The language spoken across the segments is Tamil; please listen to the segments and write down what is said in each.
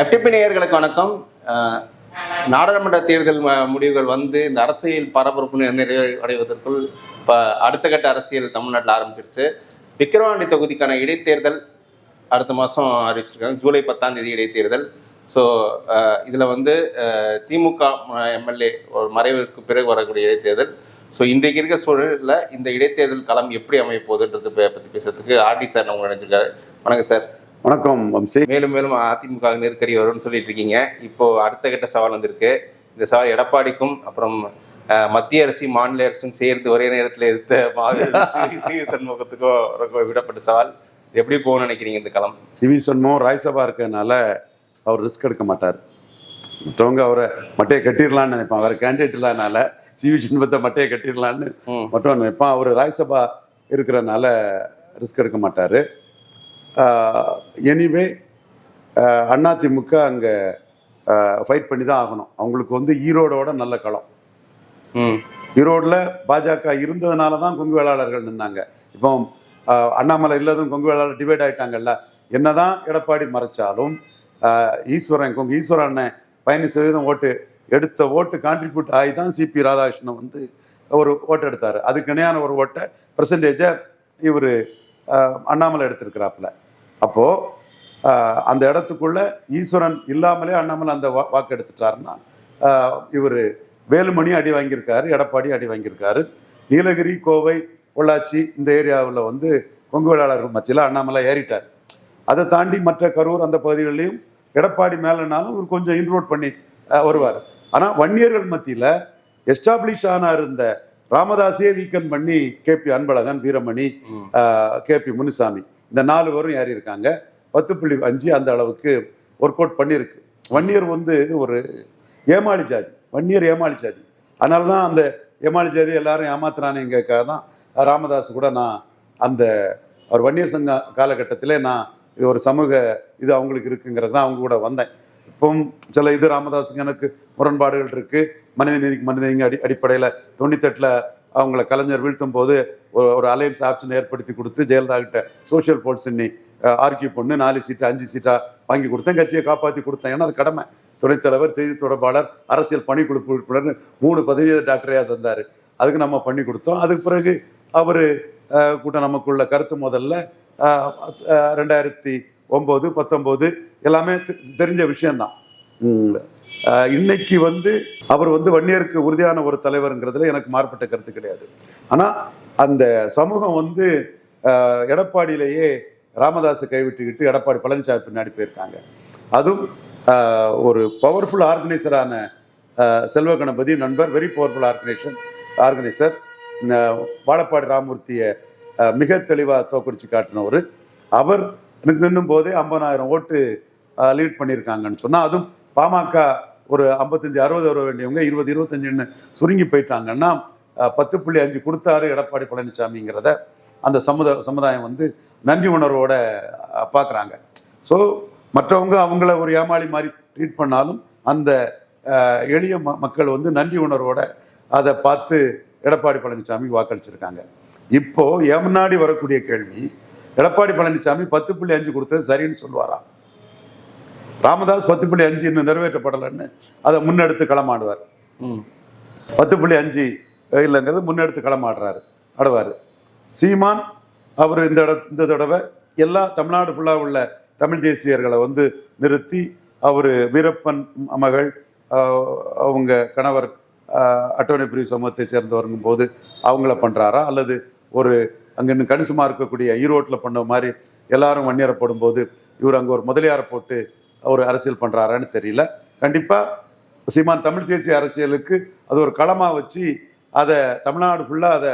எஃப்டிபி நேயர்களுக்கு வணக்கம். நாடாளுமன்ற தேர்தல் முடிவுகள் வந்து இந்த அரசியல் பரபரப்பு நிறைவடைவதற்குள் இப்போ அடுத்த கட்ட அரசியல் தமிழ்நாட்டில் ஆரம்பிச்சிருச்சு. விக்கிரவாண்டி தொகுதிக்கான இடைத்தேர்தல் அடுத்த மாதம் அறிவிச்சிருக்காங்க. ஜூலை பத்தாம் தேதி இடைத்தேர்தல். ஸோ இதில் வந்து திமுக எம்எல்ஏ ஒரு மறைவுக்கு பிறகு வரக்கூடிய இடைத்தேர்தல். ஸோ இன்றைக்கு இருக்க சூழலில் இந்த இடைத்தேர்தல் களம் எப்படி அமைய போகுதுன்றது பற்றி பேசுறதுக்கு ஆர்டி சார் நம்ம நினைச்சிருக்காரு வணக்கம் சார். வணக்கம் வம்சி மேலும் மேலும் அதிமுக க்கு நெருக்கடி வரும்னு சொல்லிட்டு இருக்கீங்க இப்போ அடுத்த கட்ட சவால் வந்திருக்கு. இந்த சவால் எடப்பாடிக்கும் அப்புறம் மத்திய அரசு மாநில அரசும் சேர்ந்து ஒரே நேரத்தில் எதிர்த்த சி- சண்முகத்துக்கோ ரொம்ப விடப்பட்ட சவால். எப்படி போகணும்னு நினைக்கிறீங்க இந்த களம்? சிவி சொன்மோம் ராய்சபா இருக்கனால அவர் ரிஸ்க் எடுக்க மாட்டார். மற்றவங்க அவரை மட்டையை கட்டிடலான்னு நினைப்பான் அவர் கேண்டிடேட் இல்லாதனால சிவி சண்முகத்தை மட்டையை கட்டிடலான்னு. மற்றவன் நினைப்பான் அவர் ராய்சபா இருக்கிறனால ரிஸ்க் எடுக்க மாட்டார். எனிவே அதிமுக அங்கே ஃபைட் பண்ணி தான் ஆகணும். அவங்களுக்கு வந்து ஈரோடோட நல்ல களம். ம். ஈரோட்டில் பாஜக இருந்ததுனால தான் கொங்கு வேளாளர்கள் நின்னாங்க. இப்போ அண்ணாமலை இல்லாதும் கொங்கு வேளாளர் டிவைட் ஆயிட்டாங்கல்ல. என்னதான் எடப்பாடி மறைச்சாலும் ஈஸ்வரன் கொங்கு ஈஸ்வரன் பதினஞ்சு சதவீதம் ஓட்டு எடுத்த ஓட்டு கான்ட்ரிபியூட் ஆகி தான் சிபி ராதாகிருஷ்ணன் வந்து ஒரு ஓட்டு எடுத்தார் அதுக்கு இணையான ஒரு ஓட்டை பர்சன்டேஜை இவர் அண்ணாமலை எடுத்திருக்கிறாப்புல. அப்போது அந்த இடத்துக்குள்ள ஈஸ்வரன் இல்லாமலே அண்ணாமலை அந்த வா- வாக்கு எடுத்துட்டாருன்னா இவர் வேலுமணி அடி வாங்கியிருக்காரு எடப்பாடி அடி வாங்கியிருக்காரு. நீலகிரி கோவை பொள்ளாச்சி இந்த ஏரியாவில் வந்து கொங்கு வேளாளர்கள் மத்தியில் அண்ணாமலை ஏறிட்டார். அதை தாண்டி மற்ற கரூர் அந்த பகுதிகளிலையும் எடப்பாடி மேலேனாலும் இவர் கொஞ்சம் இன்ரோட் பண்ணி வருவார். ஆனால் வன்னியர்கள் மத்தியில் எஸ்டாப்ளிஷ் ஆன இருந்த ராமதாஸையே வீக்கன் பண்ணி கேபி அன்பழகன் வீரமணி. கேபி முனுசாமி. இந்த நாலு பேரும் ஏறி இருக்காங்க பத்து புள்ளி அஞ்சு அந்த அளவுக்கு ஒர்க் அவுட் பண்ணியிருக்கு. வன்னியர் வந்து ஒரு ஏமாளி ஜாதி. வன்னியர் ஏமாளி ஜாதி. அதனால தான் அந்த ஏமாளி ஜாதி எல்லாரும் ஏமாத்துறானுங்கிறதுக்காக தான் ராமதாஸ் கூட நான் அந்த அவர் வன்னியர் சங்க காலகட்டத்திலே நான் இது ஒரு சமூக இது அவங்களுக்கு இருக்குங்கிறது தான் அவங்க கூட வந்தேன். இப்பவும் சில இது ராமதாஸுக்கு எனக்கு முரண்பாடுகள் இருக்கு. மனித நீதிக்கு மனித நீங்க அடி அடிப்படையில் தொண்ணூத்தெட்டில் அவங்கள கலைஞர் வீழ்த்தும் போது ஒரு ஒரு அலையன்ஸ் ஆப்ஷன் ஏற்படுத்தி கொடுத்து ஜெயலலிதா கிட்ட சோஷியல் போல்ஸ் ஆர்கியூ பண்ணு நாலு சீட்டு அஞ்சு சீட்டா வாங்கி கொடுத்தேன். கட்சியை காப்பாற்றி கொடுத்தேன். ஏன்னா அது கடமை. துணைத் தலைவர் செய்தி தொடர்பாளர் அரசியல் பணிக்குழு உறுப்பினர் மூணு பதவியை டாக்டரையாக தந்தார். அதுக்கு நம்ம பண்ணி கொடுத்தோம். அதுக்கு பிறகு அவர் கூட்டம் நமக்குள்ள கருத்து முதல்ல ரெண்டாயிரத்தி ஒம்பது பத்தொம்போது எல்லாமே தெ- தெரிஞ்ச விஷயம்தான். இன்னைக்கு வந்து அவர் வந்து வன்னியருக்கு உறுதியான ஒரு தலைவருங்கிறதுல எனக்கு மாறுபட்ட கருத்து கிடையாது. ஆனால் அந்த சமூகம் வந்து எடப்பாடியிலேயே ராமதாஸை கைவிட்டுக்கிட்டு எடப்பாடி பழனிசாமி பின்னாடி போயிருக்காங்க. அதுவும் ஒரு பவர்ஃபுல் ஆர்கனைசரான செல்வ கணபதி நண்பர் very powerful organisation organiser Vazhappadi ராமூர்த்தியை மிக தெளிவாக தோக்கடிச்சு காட்டினவர். அவர் நின்னும் போதே ஐம்பதாயிரம் ஓட்டு லீட் பண்ணியிருக்காங்கன்னு சொன்னால் அதுவும் பாமக ஒரு ஐம்பத்தஞ்சு அறுபது வர வேண்டியவங்க இருபது இருபத்தஞ்சுன்னு சுருங்கி போயிட்டாங்கன்னா பத்து புள்ளி அஞ்சு கொடுத்தாரு எடப்பாடி பழனிசாமிங்கிறத அந்த சமுத சமுதாயம் வந்து நன்றி உணர்வோட பார்க்குறாங்க ஸோ மற்றவங்க அவங்கள ஒரு ஏமாளி மாதிரி ட்ரீட் பண்ணாலும் அந்த எளிய ம மக்கள் வந்து நன்றி உணர்வோட அதை பார்த்து எடப்பாடி பழனிசாமி வாக்களிச்சிருக்காங்க. இப்போது எம்னாடி முன்னாடி வரக்கூடிய கேள்வி எடப்பாடி பழனிசாமி பத்து புள்ளி அஞ்சு கொடுத்தது சரின்னு சொல்லுவாராம் ராமதாஸ் பத்து புள்ளி அஞ்சு இன்னும் நிறைவேற்றப்படலைன்னு அதை முன்னெடுத்து களமாடுவார். பத்து புள்ளி அஞ்சு இல்லைங்கிறது முன்னெடுத்து களமாடுறாரு ஆடுவார். சீமான் அவர் இந்த இட இந்த தடவை எல்லா தமிழ்நாடு ஃபுல்லாக உள்ள தமிழ் தேசியர்களை வந்து நிறுத்தி அவர் வீரப்பன் மகள் அவங்க கணவர் அட்டோனி பிரிவு சமூகத்தை சேர்ந்தவருங்கும் போது அவங்கள பண்ணுறாரா அல்லது ஒரு அங்கே இன்னும் கணிசமாக இருக்கக்கூடிய ஈரோட்டில் பண்ண மாதிரி எல்லாரும் வன்னியரை போடும்போது இவர் அங்கே ஒரு முதலியாரை போட்டு அவர் அரசியல் பண்ணுறாரான்னு தெரியல. கண்டிப்பாக சீமான் தமிழ் தேசிய அரசியலுக்கு அது ஒரு களமாக வச்சு அதை தமிழ்நாடு ஃபுல்லாக அதை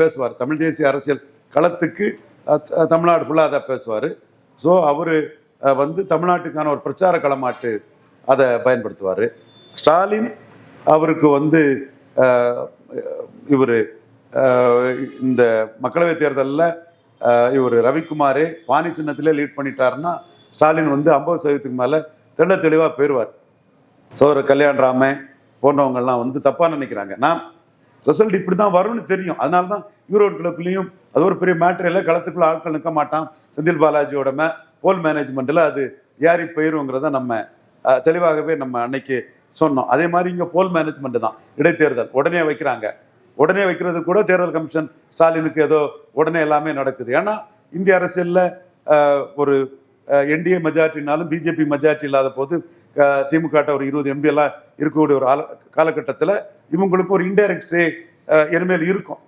பேசுவார். தமிழ் தேசிய அரசியல் களத்துக்கு தமிழ்நாடு ஃபுல்லாக அதை பேசுவார். ஸோ அவர் வந்து தமிழ்நாட்டுக்கான ஒரு பிரச்சார களமாட்டு அதை பயன்படுத்துவார். ஸ்டாலின் அவருக்கு வந்து இவர் இந்த மக்களவைத் தேர்தலில் இவர் ரவிக்குமாரே பாணி சின்னத்திலே லீட் பண்ணிட்டாருன்னா ஸ்டாலின் வந்து ஐம்பது சதவீதத்துக்கு மேலே தெள்ள தெளிவாக போயிடுவார் சோர கல்யாண் ராமன் போன்றவங்கள்லாம் வந்து தப்பாக நினைக்கிறாங்க. நான் ரிசல்ட் இப்படி தான் வரும்னு தெரியும். அதனால தான் யூரோட் கிளப்லேயும் அது ஒரு பெரிய மேட்டர் இல்லை. களத்துக்குள்ளே ஆட்கள் நிற்க மாட்டான். செந்தில் பாலாஜியோட மே போல் மேனேஜ்மெண்ட்டில் அது யாரி போயிருங்கிறத நம்ம தெளிவாகவே நம்ம அன்னைக்கு சொன்னோம். அதே மாதிரி இங்கே போல் மேனேஜ்மெண்ட் தான். இடைத்தேர்தல் உடனே வைக்கிறாங்க. உடனே வைக்கிறது கூட தேர்தல் கமிஷன் ஸ்டாலினுக்கு ஏதோ உடனே எல்லாமே நடக்குது. ஏன்னா இந்திய அரசியலில் ஒரு என்டிஏ மெஜாரிட்டினாலும் பிஜேபி மெஜாரிட்டி இல்லாத போது திமுகட்ட திமுக ஒரு இருபது எம்பி எல்லாம் இருக்கக்கூடிய ஒரு காலகட்டத்தில் இவங்களுக்கு ஒரு இன்டைரக்ட் சே இனிமேல் இருக்கும்.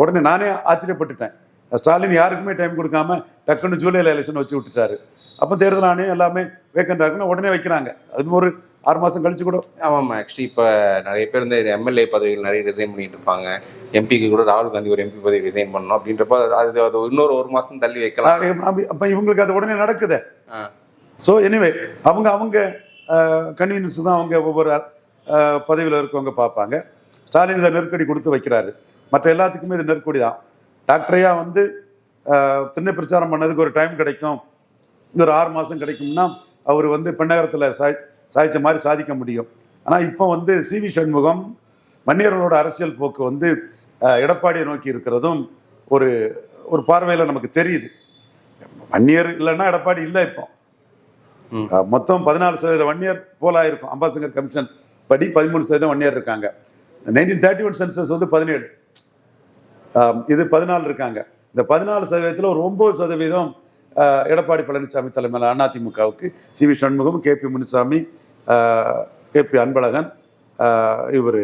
உடனே நானே ஆச்சரியப்பட்டுட்டேன். ஸ்டாலின் யாருக்குமே டைம் கொடுக்காம டக்குன்னு ஜூலைல எலெக்ஷன் வச்சு விட்டுட்டாரு. அப்போ தேர்தல் ஆணையம் எல்லாமே வேக்கண்ட் இருக்குன்னா உடனே வைக்கிறாங்க. அது ஒரு ஆறு மாதம் கழிச்சு கூட. ஆமாம் ஆக்சுவலி இப்போ நிறைய பேர் இந்த எம்எல்ஏ பதவிகள் நிறைய ரிசைன் பண்ணிட்டு இருப்பாங்க. எம்பிக்கு கூட ராகுல் காந்தி ஒரு எம்பி பதவி ரிசைன் பண்ணணும் அப்படின்றப்ப அது அது இன்னொரு ஒரு மாசம் தள்ளி வைக்கலாம். அப்போ இவங்களுக்கு அது உடனே நடக்குதே. ஸோ எனிவே அவங்க அவங்க கன்வீனியன்ஸ் தான் அவங்க ஒவ்வொரு பதவியில் இருக்கவங்க பார்ப்பாங்க. ஸ்டாலின் இதை நெருக்கடி கொடுத்து வைக்கிறாரு. மற்ற எல்லாத்துக்குமே இது நெருக்கடி தான். டாக்டரையா வந்து திண்ணை பிரச்சாரம் பண்ணதுக்கு ஒரு டைம் கிடைக்கும். இன்னொரு ஆறு மாதம் கிடைக்கும்னா அவர் வந்து பெண்ணகரத்தில் சாய் சாய்ச்ச மாதிரி சாதிக்க முடியும். ஆனால் இப்போ வந்து சி. வி. சண்முகம் மன்னியர்களோட அரசியல் போக்கு வந்து எடப்பாடியை நோக்கி இருக்கிறதும் ஒரு ஒரு பார்வையில் நமக்கு தெரியுது. வன்னியர் இல்லைன்னா எடப்பாடி இல்லை இப்போ. மொத்தம் பதினாலு சதவீத வன்னியர் போலாயிருக்கும் அம்பாசங்கர் கமிஷன் படி பதிமூணு சதவீதம் வன்னியர் இருக்காங்க. நைன்டீன் தேர்ட்டி ஒன் சென்சஸ் வந்து பதினேழு. இது பதினாலு இருக்காங்க. இந்த பதினாலு சதவீதத்தில் ஒரு ஒம்பது சதவீதம் எடப்பாடி பழனிசாமி தலைமையில் அதிமுகவுக்கு C V Shanmugam K P Munusamy K P Anbazhagan இவர்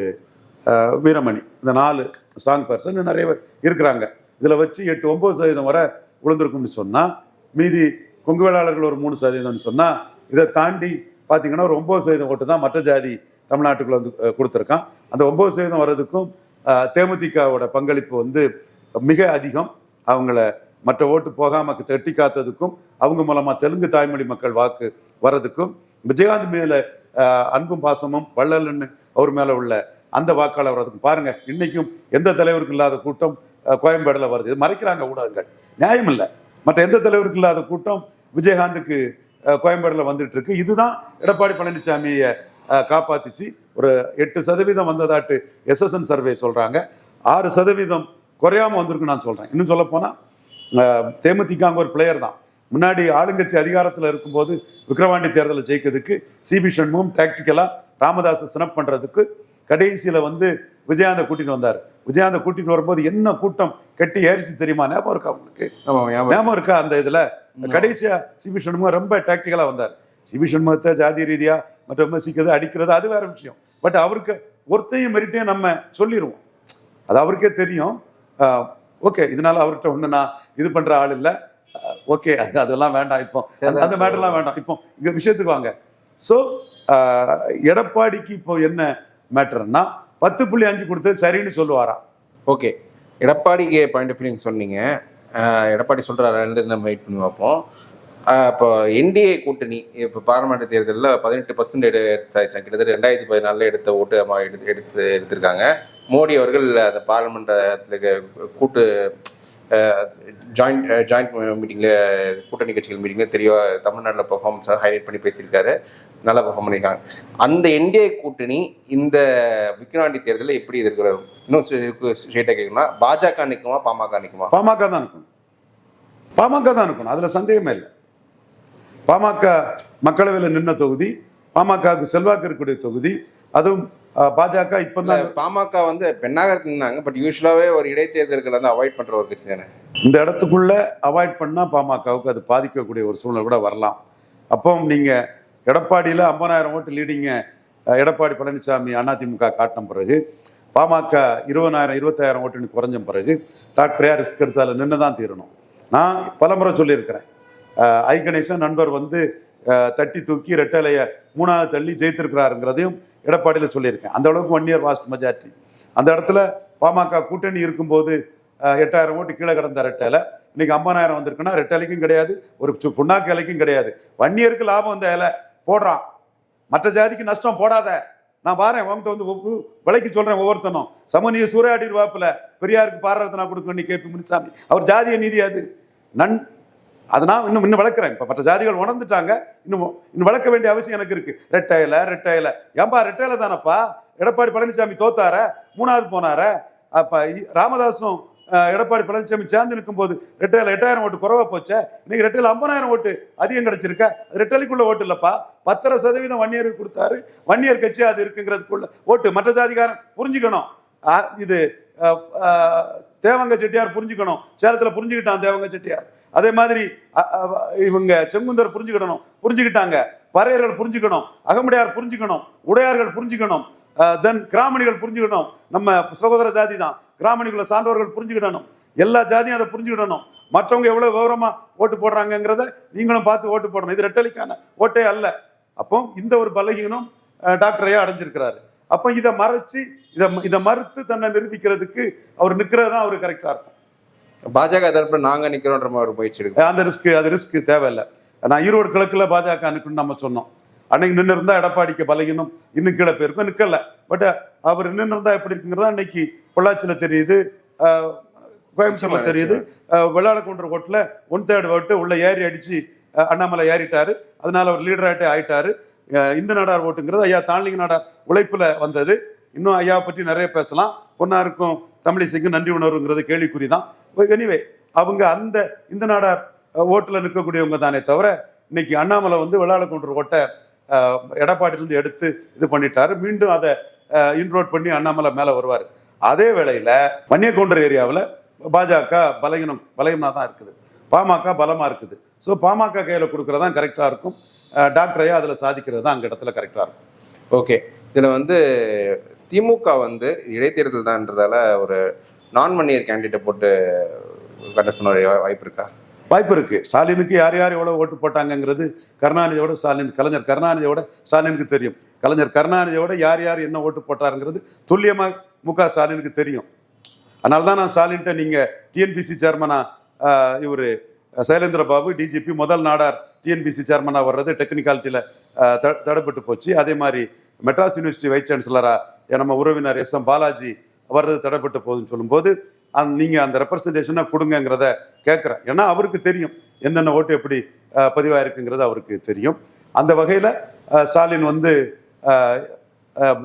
வீரமணி. இந்த நாலு ஸ்ட்ராங் பர்சன் நிறைய இருக்கிறாங்க. இதில் வச்சு எட்டு ஒம்பது சதவீதம் வரை விழுந்திருக்கும்னு சொன்னால் மீதி கொங்கு வேளாளர்கள் ஒரு மூணு சதவீதம்னு சொன்னால் இதை தாண்டி பார்த்தீங்கன்னா ஒரு ஒம்பது சதவீதம் ஓட்டு தான் மற்ற ஜாதி தமிழ்நாட்டுக்குள்ள வந்து கொடுத்துருக்கான். அந்த ஒம்பது சதவீதம் வர்றதுக்கும் தேமுதிகவோட பங்களிப்பு வந்து மிக அதிகம். அவங்கள மற்ற ஓட்டு போகாமல் தட்டி காத்ததுக்கும் அவங்க மூலமாக தெலுங்கு தாய்மொழி மக்கள் வாக்கு வர்றதுக்கும் விஜயகாந்த் மேலே அன்பும் பாசமும் வள்ளல்னு அவர் மேலே உள்ள அந்த வாக்காளர் வர்றதுக்கும் பாருங்கள் இன்றைக்கும் எந்த தலைவருக்கு இல்லாத கூட்டம் கோயம்பேடில் வருது. இது மறைக்கிறாங்க ஊடகங்கள். நியாயம் இல்லை. மற்ற எந்த தலைவருக்கு இல்லாத கூட்டம் விஜயகாந்துக்கு கோயம்பேடில் வந்துட்டு இருக்கு. இதுதான் எடப்பாடி பழனிசாமியை காப்பாத்திச்சு. ஒரு எட்டு சதவீதம் வந்ததாட்டு எஸ்எஸ்என் சர்வே சொல்றாங்க. ஆறு சதவீதம் குறையாம வந்திருக்கு நான் சொல்றேன். இன்னும் சொல்ல போனா தேமுதிக அங்க ஒரு பிளேயர் தான். முன்னாடி ஆளுங்கட்சி அதிகாரத்தில் இருக்கும்போது விக்கிரவாண்டி தேர்தலை ஜெயிக்கிறதுக்கு சிபி சண்முகம் டாக்டிக்கலா ராமதாஸை சினப் பண்றதுக்கு கடைசியில வந்து விஜயாந்த கூட்டிட்டு வந்தார். விஜயாந்த கூட்டிட்டு வரும்போது என்ன கூட்டம் கட்டி ஏறிச்சு தெரியுமா? ஞாபகம் இருக்கா உங்களுக்கு? ஞாபகம் இருக்கா. அந்த இதுல? கடைசியா சிபி சண்முகம் ரொம்ப டாக்டிக்கலா வந்தார். சிபி சண்முகத்தை ஜாதி ரீதியா மற்ற விமர்சிக்கிறது அடிக்கிறது அது வேற விஷயம். பட் அவருக்கு ஒருத்தையும் மெரிட்டையும் நம்ம சொல்லிடுவோம் அது அவருக்கே தெரியும். ஓகே இதனால அவர்கிட்ட ஒண்ணு நான் இது பண்ற ஆள் இல்லை. ஓகே அதெல்லாம் வேண்டாம் இப்போ. அந்த- மேட்டர்லாம் வேண்டாம். இப்போ இங்க விஷயத்துக்கு வாங்க. ஸோ எடப்பாடிக்கு இப்போ என்ன மேட்டர்னா பத்து புள்ளி அஞ்சு கொடுத்தது சரின்னு சொல்லுவாரா? ஓகே எடப்பாடிக்கு பாயிண்ட் ஆஃப் வியூ சொன்னீங்க. எடப்பாடி சொல்கிறாரு நம்ம வெயிட் பண்ணி பார்ப்போம். இப்போ என்டிஏ கூட்டணி இப்போ பாராளுமன்ற தேர்தலில் பதினெட்டு பர்சன்ட் எடுத்தாச்சு கிட்டத்தட்ட ரெண்டாயிரத்தி பதினாலில் எடுத்த ஓட்டு அம்மா எடுத்து எடுத்து எடுத்திருக்காங்க. மோடி அவர்கள் அந்த பாராளுமன்றத்தில் கூட்டு ஜாயிண்ட் ஜாயிண்ட் மீட்டிங்கில் கூட்டணி கட்சிகள் மீட்டிங்கில் தெரிய தமிழ்நாட்டில் பர்ஃபார்மன்ஸாக ஹைலைட் பண்ணி பேசியிருக்காரு. நல்லா பெர்ஃபார்ம் பண்ணியிருக்காங்க அந்த என்டிஏ கூட்டணி இந்த விக்ரவாண்டி தேர்தலில் எப்படி எதிர்க்கிறார் இன்னும் ஸ்ட்ரெயிட்டாக கேட்கணும்னா பாஜக நிற்குமா பாமக நிற்குமா பாமக தான் நிற்கும் பாமக தான் நிற்கணும் அதில் சந்தேகமே இல்லை. பாமக மக்களவையில் நின்ன தொகுதி பாமகவுக்கு செல்வாக்கு இருக்கக்கூடிய தொகுதி அதுவும் பாஜக இப்போ தான் பாமக வந்து பெண்ணாகரத்தில் இருந்தாங்க பட் யூஸ்வலாகவே ஒரு இடைத்தேர்தல்களை வந்து அவாய்ட் பண்ணுற ஒரு கட்சி தானே. இந்த இடத்துக்குள்ள அவாய்ட் பண்ணா பாமகவுக்கு அது பாதிக்கக்கூடிய ஒரு சூழ்நிலை கூட வரலாம். அப்போ நீங்க எடப்பாடியில ஐம்பதாயிரம் ஓட்டு லீடிங்க எடப்பாடி பழனிசாமி அதிமுக காட்டின பிறகு பாமக இருபதாயிரம் இருபத்தாயிரம் ஓட்டுன்னு குறைஞ்ச பிறகு டாக்டரையா ரிஸ்க் எடுத்து அதில் நின்று தான் தீரணும். நான் பலமுறை சொல்லியிருக்கிறேன். ஐ கணேசன் நண்பர் வந்து தட்டி தூக்கி ரெட்டலைய மூணாவது தள்ளி ஜெயித்திருக்கிறாருங்கிறதையும் எடப்பாடியில் சொல்லியிருக்கேன். அந்த அளவுக்கு ஒன் இயர் வாஸ்ட் மெஜாரிட்டி அந்த இடத்துல பாமக கூட்டணி இருக்கும்போது எட்டாயிரம் ஓட்டு கீழே கிடந்த ரெட்டலை இன்னைக்கு ஐம்பதாயிரம் வந்திருக்குன்னா ரெட்டலைக்கும் கிடையாது. ஒரு சு- புண்ணாக்கு இலைக்கும் கிடையாது. வன்னியருக்கு லாபம் வந்த இலை. போடுறான். மற்ற ஜாதிக்கு நஷ்டம் போடாத. நான் பாரேன் உங்ககிட்ட வந்து விலைக்கு சொல்கிறேன் ஒவ்வொருத்தனும். சமநீர் சூறையாடி வாப்பில் பெரியாருக்கு பாரரத்னா கொடுக்கணும் கேபி முனிசாமி. அவர் ஜாதிய நீதி அது. நன் அதை நான் இன்னும் இன்னும் வளர்க்குறேன். இப்போ மற்ற ஜாதிகள் உணர்ந்துட்டாங்க. இன்னும் இன்னும் வளர்க்க வேண்டிய அவசியம் எனக்கு இருக்கு. ரெட்டையில ரெட்டையில ஏன்பா ரெட்டையில தானப்பா? எடப்பாடி பழனிசாமி தோத்தார? மூணாவது போனார? அப்போ இ- ராமதாஸும் எடப்பாடி பழனிசாமி சேர்ந்து நிற்கும்போது ரெட்டையில எட்டாயிரம் ஓட்டு குறைவா போச்சே? இன்னைக்கு ரெட்டையில ஐம்பதாயிரம் ஓட்டு அதிகம் கிடைச்சிருக்க. ரெட்டலைக்குள்ள ஓட்டு இல்லப்பா. பத்தரை சதவீதம் வன்னியருக்கு கொடுத்தாரு. வன்னியர் கட்சி அது இருக்குங்கிறதுக்குள்ள ஓட்டு. மற்ற ஜாதிகாரன் புரிஞ்சுக்கணும். இது தேவங்க செட்டியார் புரிஞ்சுக்கணும். சேலத்தில் புரிஞ்சுக்கிட்டான் தேவங்க செட்டியார். அதே மாதிரி இவங்க செங்குந்தர் புரிஞ்சுக்கிடணும் புரிஞ்சுக்கிட்டாங்க. பறையர்கள் புரிஞ்சுக்கணும் அகமுடையார் புரிஞ்சுக்கணும் உடையார்கள் புரிஞ்சுக்கணும் தென் கிராமணிகள் புரிஞ்சுக்கணும். நம்ம சகோதர ஜாதி தான். கிராமணிகளை சான்றவர்கள் புரிஞ்சுக்கிடணும். எல்லா ஜாதியும் அதை புரிஞ்சுக்கிடணும். மற்றவங்க எவ்வளோ விவரமாக ஓட்டு போடுறாங்கங்கிறத நீங்களும் பார்த்து ஓட்டு போடணும். இது ரெட்டலிக்கான ஓட்டே அல்ல. அப்போ இந்த ஒரு பலகீனம் டாக்டரையே அடைஞ்சிருக்கிறாரு. அப்போ இதை மறைச்சு இதை இதை மறுத்து தன்னை நிரூபிக்கிறதுக்கு அவர் நிற்கிறது தான் அவர் கரெக்டாக இருக்கும் பாஜக தரப்புல நாங்க நிக்கிறோன்ற மாதிரி முயற்சி இருக்கு அந்த ரிஸ்க் அது ரிஸ்க் தேவையில்லை. நான் ஈரோடு கிழக்குல பாஜக அனுக்குன்னு நம்ம சொன்னோம். அன்னைக்கு நின்று இருந்தா எடப்பாடிக்கு பலகீனம் இன்னும் கீழே போயிருக்கும் நிக்கல. பட் அவர் நின்று இருந்தா எப்படி இருக்குங்கிறதா இன்னைக்கு பொள்ளாச்சியில தெரியுது கோயம்புத்தூர்ல தெரியுது. வெள்ளாளக்குன்ற ஓட்டுல ஒன் தேர்ட் ஓட்டு உள்ள ஏறி அடிச்சு அண்ணாமலை ஏறிட்டாரு. அதனால அவர் லீடர் ஆகிட்டே ஆயிட்டாரு. இந்து நாடார் ஓட்டுங்கிறது ஐயா தாண்டிங்க நாடார் உழைப்புல வந்தது. இன்னும் ஐயாவை பற்றி நிறைய பேசலாம். பொன்னாருக்கும் தமிழிசைக்கும் நன்றி உணர்வுங்கிறது கேள்விக்குறி தான் எனிவே அவங்க அந்த இந்த நாடார் ஓட்டில் நிற்கக்கூடியவங்க தானே தவிர இன்னைக்கு அண்ணாமலை வந்து வெள்ளாளக்குன்ற ஓட்டை அஹ், எடப்பாடியிலிருந்து எடுத்து இது பண்ணிட்டாரு. மீண்டும் அதை இன்ரோட் பண்ணி அண்ணாமலை மேலே வருவார். அதே வேளையில் வன்னியக்கோண்டர் ஏரியாவில் பாஜக பலகீனம் பலகீனமாக தான் இருக்குது. பாமக பலமாக இருக்குது. ஸோ பாமக கையில் கொடுக்குறது தான் கரெக்டாக இருக்கும். அஹ், அதில் சாதிக்கிறது தான் அங்கே இடத்துல கரெக்டாக இருக்கும். ஓகே இதில் வந்து திமுக வந்து இடைத்தேர்தல் தான்றதால ஒரு நான் மன்னியர் கேண்டிடேட் போட்டு கண்டஸ்ட் பண்ண வாய்ப்பு இருக்கா? வாய்ப்பு இருக்கு. ஸ்டாலினுக்கு யார் யார் எவ்வளோ ஓட்டு போட்டாங்கங்கிறது கருணாநிதியோட ஸ்டாலின் கலைஞர் கருணாநிதியோட ஸ்டாலினுக்கு தெரியும். கலைஞர் கருணாநிதியோட யார் யார் என்ன ஓட்டு போட்டாருங்கிறது துல்லியமா மு க ஸ்டாலினுக்கு தெரியும். அதனால தான் நான் ஸ்டாலின்ட்ட நீங்க டிஎன்பிசி சேர்மனா இவர் சைலேந்திர பாபு டிஜிபி முதல் நாடார் டிஎன்பிசி சேர்மனா வர்றது டெக்னிக்காலிட்டியில் தடைப்பட்டு போச்சு. அதே மாதிரி மெட்ராஸ் யூனிவர்சிட்டி வைஸ் சான்சலரா நம்ம உறவினர் எஸ் எம் பாலாஜி வர்றது தடைப்பட்டு போகுதுன்னு சொல்லும்போது அந் நீங்கள் அந்த ரெப்ரசன்டேஷனை கொடுங்கங்கிறத கேட்குறேன் ஏன்னா அவருக்கு தெரியும் என்னென்ன ஓட்டு எப்படி பதிவாயிருக்குங்கிறது அவருக்கு தெரியும். அந்த வகையில் ஸ்டாலின் வந்து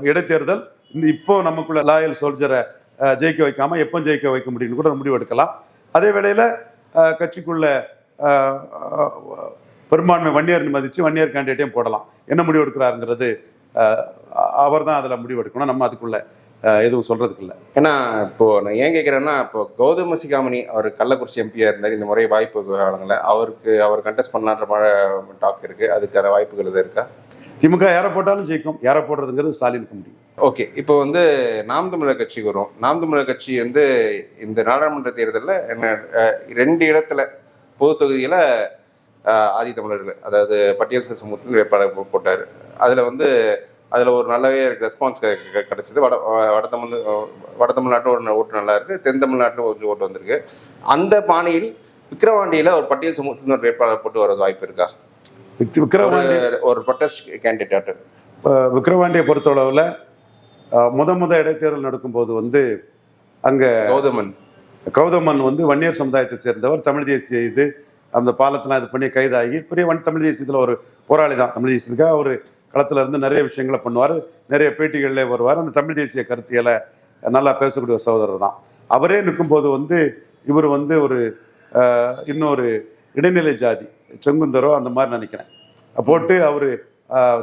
இடைத்தேர்தல் இந்த இப்போ நமக்குள்ள லாயல் சோல்ஜரை ஜெயிக்க வைக்காம எப்போ ஜெயிக்க வைக்க முடியும்னு கூட முடிவு எடுக்கலாம். அதே வேளையில் கட்சிக்குள்ள பெரும்பான்மை வன்னியர் மதித்து வன்னியர் கேண்டிடேட்டையும் போடலாம். என்ன முடிவு எடுக்கிறாருங்கிறது அவர் தான் அதில் முடிவு எடுக்கணும். நம்ம அதுக்குள்ளே எதுவும் சொல்றதுக்கு இல்லை ஏன்னா இப்போ நான் ஏன் கேட்குறேன்னா இப்போ கௌதம சிகாமணி அவர் கள்ளக்குறிச்சி எம்பியா இருந்தார் இந்த முறை வாய்ப்பு வழங்கல அவருக்கு அவர் கண்டெஸ்ட் பண்ணலான்ற டாக் இருக்கு. அதுக்கான வாய்ப்புகள் எதுவும் இருக்கா? திமுக யாரை போட்டாலும் ஜெயிக்கும். யாரை போடுறதுங்கிறது ஸ்டாலினுக்கு முடியும். ஓகே. இப்போ வந்து நாம் தமிழர் கட்சிக்கு வரும். நாம் தமிழர் கட்சி வந்து இந்த நாடாளுமன்ற தேர்தலில் என்ன ரெண்டு இடத்துல பொது தொகுதியில் ஆதி தமிழர்கள் அதாவது பட்டியல் சமூகத்தில் வேட்பாளர் போட்டார். அதில் வந்து அதில் ஒரு நல்லாவே ரெஸ்பான்ஸ் கிடைச்சது. வட வட தமிழ் வட தமிழ்நாட்டில் ஒரு ஓட்டு நல்லா இருக்கு. தென் தமிழ்நாட்டில் கொஞ்சம் ஓட்டு வந்திருக்கு. அந்த பாணியில் விக்கிரவாண்டியில் ஒரு பட்டியல் சமூகத்தில் ஒரு வேட்பாளர் போட்டு வர வாய்ப்பு இருக்கா? விக்- விக்கிரவாண்டி ஒரு ப்ரொட்டஸ்ட் கேண்டிடேட் அஹ், விக்கிரவாண்டியை பொறுத்தளவில் முத முத இடைத்தேர்தல் நடக்கும்போது வந்து அங்கே கௌதமன். கௌதமன் வந்து வன்னியர் சமுதாயத்தை சேர்ந்தவர். தமிழ் தேசிய இது அந்த பாலத்தெல்லாம் இது பண்ணி கைதாகி பெரிய வன் தமிழ் தேசியத்தில் ஒரு போராளி தான். தமிழ் தேசியத்துக்காக ஒரு களத்தில் இருந்து நிறைய விஷயங்களை பண்ணுவார். நிறைய பேட்டிகளிலே வருவார். அந்த தமிழ் தேசிய கருத்தியலை நல்லா பேசக்கூடிய சகோதரர் தான். அவரே நிற்கும்போது வந்து இவர் வந்து ஒரு இன்னொரு இடைநிலை ஜாதி செங்குந்தரோ அந்த மாதிரி நினைக்கிறேன். போட்டு அவர்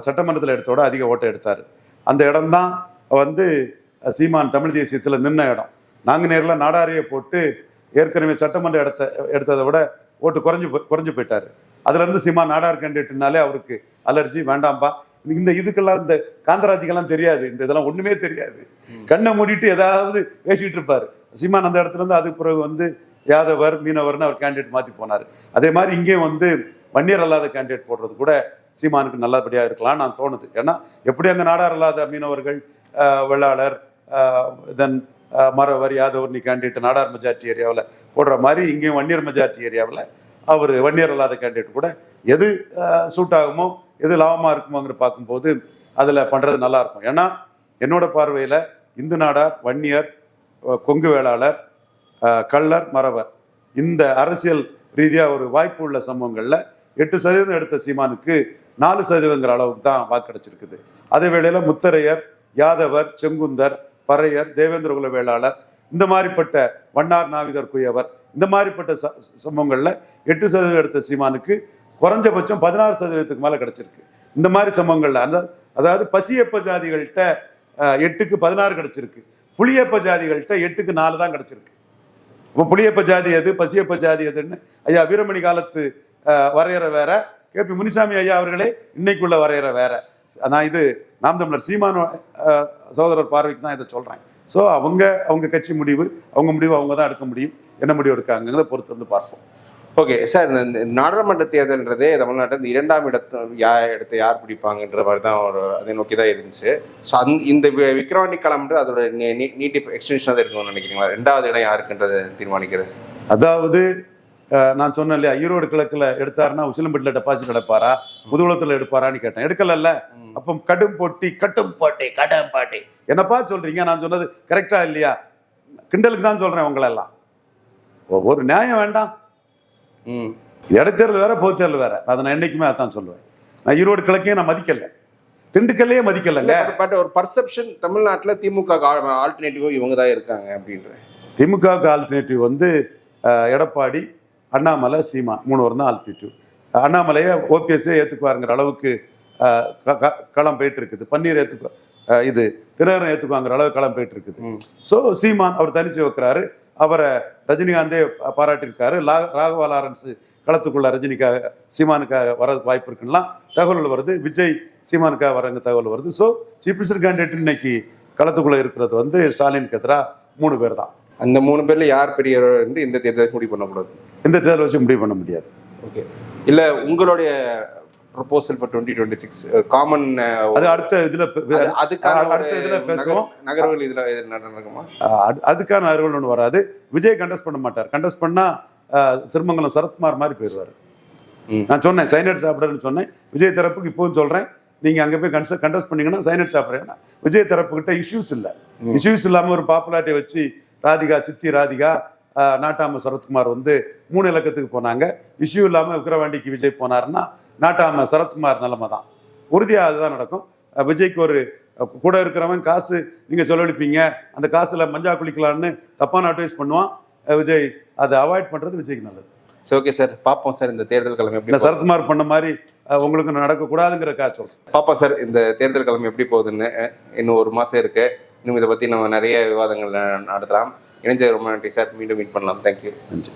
சட்டமன்றத்தில் எடுத்தோட அதிக ஓட்டை எடுத்தார். அந்த இடம்தான் வந்து சீமான் தமிழ் தேசியத்தில் நின்ன இடம். நாங்கள் நேரில் நாடாரியை போட்டு ஏற்கனவே சட்டமன்ற எடுத்த எடுத்ததை விட ஓட்டு குறைஞ்சு போய்- குறைஞ்சு போயிட்டார். அதுலேருந்து சீமான் நாடார் கேண்டிடேட்னாலே அவருக்கு அலர்ஜி வேண்டாம்பா. இந்த இதுக்கெல்லாம் இந்த காந்தராஜுக்கெல்லாம் தெரியாது. இந்த இதெல்லாம் ஒண்ணுமே தெரியாது. கண்ணை மூடிட்டு ஏதாவது பேசிட்டு இருப்பாரு. சீமான் அந்த இடத்துல இருந்து அதுக்கு பிறகு வந்து யாதவர் மீனவர்னு அவர் கேண்டிடேட் மாத்தி போனாரு. அதே மாதிரி இங்கேயும் வந்து வன்னியர் அல்லாத கேண்டிடேட் போடுறது கூட சீமானுக்கு நல்லபடியா இருக்கலாம் நான் தோணுது. ஏன்னா எப்படி அங்க நாடார் அல்லாத மீனவர்கள் ஆஹ், வெள்ளாளர் தென் மரவர் யாதவர் நீ கேண்டிடேட் நாடார் மெஜாரிட்டி ஏரியாவில் போடுற மாதிரி இங்கேயும் வன்னியர் மெஜாரிட்டி ஏரியாவில் அவர் வன்னியர் அல்லாத கேண்டிடேட் கூட எது சூட் ஆகுமோ எது லாபமாக இருக்குமோங்கிற பார்க்கும்போது அதில் பண்ணுறது நல்லாயிருக்கும் ஏன்னா என்னோட பார்வையில் இந்து நாடார் வன்னியர் கொங்கு வேளாளர் கள்ளர் மறவர் இந்த அரசியல் ரீதியாக ஒரு வாய்ப்பு உள்ள சமூகங்களில் எட்டு சதவீதம் எடுத்த சீமானுக்கு நாலு சதவீதங்கிற அளவுக்கு தான் வாக்கு கிடைச்சிருக்குது. அதே வேளையில் முத்தரையர் யாதவர் செங்குந்தர் பறையர் தேவேந்திரகுல வேளாளர் இந்த மாதிரிப்பட்ட வண்ணார் நாவிதர் குயவர் இந்த மாதிரிப்பட்ட ச சம்பவங்களில் எட்டு சதவீதம் எடுத்த சீமானுக்கு குறைஞ்சபட்சம் பதினாறு சதவீதத்துக்கு மேலே கிடச்சிருக்கு. இந்த மாதிரி சம்பவங்களில் அந்த அதாவது பசியப்ப ஜாதிகள்கிட்ட எட்டுக்கு பதினாறு கிடச்சிருக்கு. புளியப்ப ஜாதிகள்கிட்ட எட்டுக்கு நாலு தான் கிடச்சிருக்கு. இப்போ புளியப்ப ஜாதி எது பசியப்ப ஜாதி எதுன்னு ஐயா வீரமணி காலத்து அஹ், வரையறை வேற. கே. பி. முனிசாமி ஐயா அவர்களே இன்னைக்குள்ள வரையறை வேற. நான் இது நாம் தமிழர் சீமான சகோதரர் பார்வைக்கு தான் இதை சொல்கிறேன் ஸோ அவங்க அவங்க கட்சி முடிவு அவங்க முடிவு அவங்க தான் எடுக்க முடியும். என்ன முடிவு எடுக்காங்கிறத பொறுத்து வந்து பார்ப்போம். ஓகே சார் இந்த நாடாளுமன்ற தேர்தல்ன்றதே தமிழ்நாட்டில் இந்த இரண்டாம் இடத்து யா இடத்தை யார் பிடிப்பாங்கன்ற மாதிரி தான் ஒரு அதை நோக்கி தான் இருந்துச்சு. ஸோ அந் இந்த வி- விக்ரவாண்டி களம்ன்றது அதோட நீ- நீ- நீட்டிப்பு எக்ஸ்டென்ஷனாக தான் இருக்கணும்னு நினைக்கிறீங்களா? ரெண்டாவது இடம் யாருக்குன்றதை தீர்மானிக்கிறது? அதாவது நான் சொன்னேன் இல்லையா ஈரோடு கிழக்குல எடுத்தாருன்னா உசிலம்பட்டில் டெபாசிட் எடுப்பாரா? முதுகுளத்தில் எடுப்பாரான்னு கேட்டேன். எடுக்கலல்ல. அப்போ கடும் போட்டி கட்டும் போட்டி கடும் போட்டி. என்னப்பா சொல்றீங்க? நான் சொன்னது கரெக்டா இல்லையா? கிண்டலுக்கு தான் சொல்றேன் உங்களெல்லாம். ஒரு நியாயம் வேண்டாம். இடைத்தேர்தல் வேற பொது தேர்தல் வேற அதை நான் என்னைக்குமே அதான் சொல்லுவேன். நான் ஈரோடு கிழக்கையும் நான் மதிக்கல. திண்டுக்கல்லையே மதிக்கலங்க. பட் ஒரு பர்செப்ஷன் தமிழ்நாட்டில் திமுக ஆல்டர்னேட்டிவ் இவங்க தான் இருக்காங்க அப்படின்ற திமுகவுக்கு ஆல்டர்னேட்டிவ் வந்து எடப்பாடி அண்ணாமலை சீமான் மூணு வரும் தான் ஆல்டர்னேட்டிவ் அண்ணாமலையை ஓபிஎஸ்ஸே ஏற்றுக்குவாருங்கிற அளவுக்கு களம் போயிட்டு இருக்குது பன்னீர் ஏற்றுக்கு இது தினகரன் ஏற்றுக்குவாங்கிற அளவுக்கு களம் போயிட்டு இருக்குது. ஸோ சீமான் அவர் தனிச்சு வைக்கிறாரு. அவரை ரஜினிகாந்தே பாராட்டியிருக்காரு. லா ராகவா லாரன்ஸ் களத்துக்குள்ள ரஜினிக்காக சீமானுக்காக வரதுக்கு வாய்ப்பு இருக்குலாம் தகவல் வருது. விஜய் சீமானுக்காக வரங்க தகவல் வருது. ஸோ சீஃப் மினிஸ்டர் கேண்டிடேட் இன்னைக்கு களத்துக்குள்ள இருக்கிறது வந்து ஸ்டாலினுக்கு எதிராக மூணு பேர் தான். அந்த மூணு பேர்ல யார் பெரியவர் என்று இந்த தேர்தலை முடிவு பண்ணக்கூடாது. இந்த தேர்தல் வச்சு முடிவு பண்ண முடியாது. ஓகே இல்ல உங்களுடைய proposal for twenty twenty six common அது அடுத்த இதுல அதுக்கான அடுத்த இதுல பேசுவோம். நகர்- நகர்வுகள் இதுல இது நடக்குமா? அதுக்கான அறுவல் ஒன்று வராது. விஜய் கண்டஸ்ட் பண்ண மாட்டார். கண்டஸ்ட் பண்ணா அஹ், திருமங்கலம் சரத்குமார் மாதிரி போயிடுவார். நான் சொன்னேன் சைனட் சாப்பிடுறேன்னு சொன்னேன். விஜய் தரப்புக்கு இப்பவும் சொல்றேன். நீங்க அங்க போய் கன்ச கண்டஸ்ட் பண்ணீங்கன்னா சைனட் சாப்பிட்றேன் விஜய் தரப்பு கிட்ட இஷ்யூஸ் இல்ல. இஷ்யூஸ் இல்லாம ஒரு பாப்புலாரிட்டியை வச்சு ராதிகா சித்தி ராதிகா நாட்டாம சரத்குமார் வந்து மூணு இலக்கத்துக்கு போனாங்க. இஷ்யூ இல்லாம விக்கிரவாண்டிக்கு விஜய் போனாருன்னா நாட்டாம சரத்குமார் நிலைமை தான். உறுதியா அதுதான் நடக்கும். விஜய்க்கு ஒரு கூட இருக்கிறவன் காசு நீங்க செலவழிப்பீங்க. அந்த காசுல மஞ்சா குளிக்கலாம்னு தப்பான அட்வைஸ் பண்ணுவான். விஜய் அதை அவாய்ட் பண்றது விஜய்க்கு நல்லது. சரி ஓகே சார் பார்ப்போம் சார் இந்த தேர்தல் கிழமை எப்படி. சரத்குமார் பண்ண மாதிரி உங்களுக்கு நடக்கக்கூடாதுங்கிறக்கா சொல்றேன். பார்ப்போம் சார் இந்த தேர்தல் கிழமை எப்படி போகுதுன்னு இன்னும் ஒரு மாசம் இருக்கு. இன்னும் இதை பத்தி நம்ம நிறைய விவாதங்கள் நடத்தலாம். இணைஞ்ச ரொம்ப நன்றி சார். மீண்டும் மீட் பண்ணலாம். தேங்க்யூ நன்றி.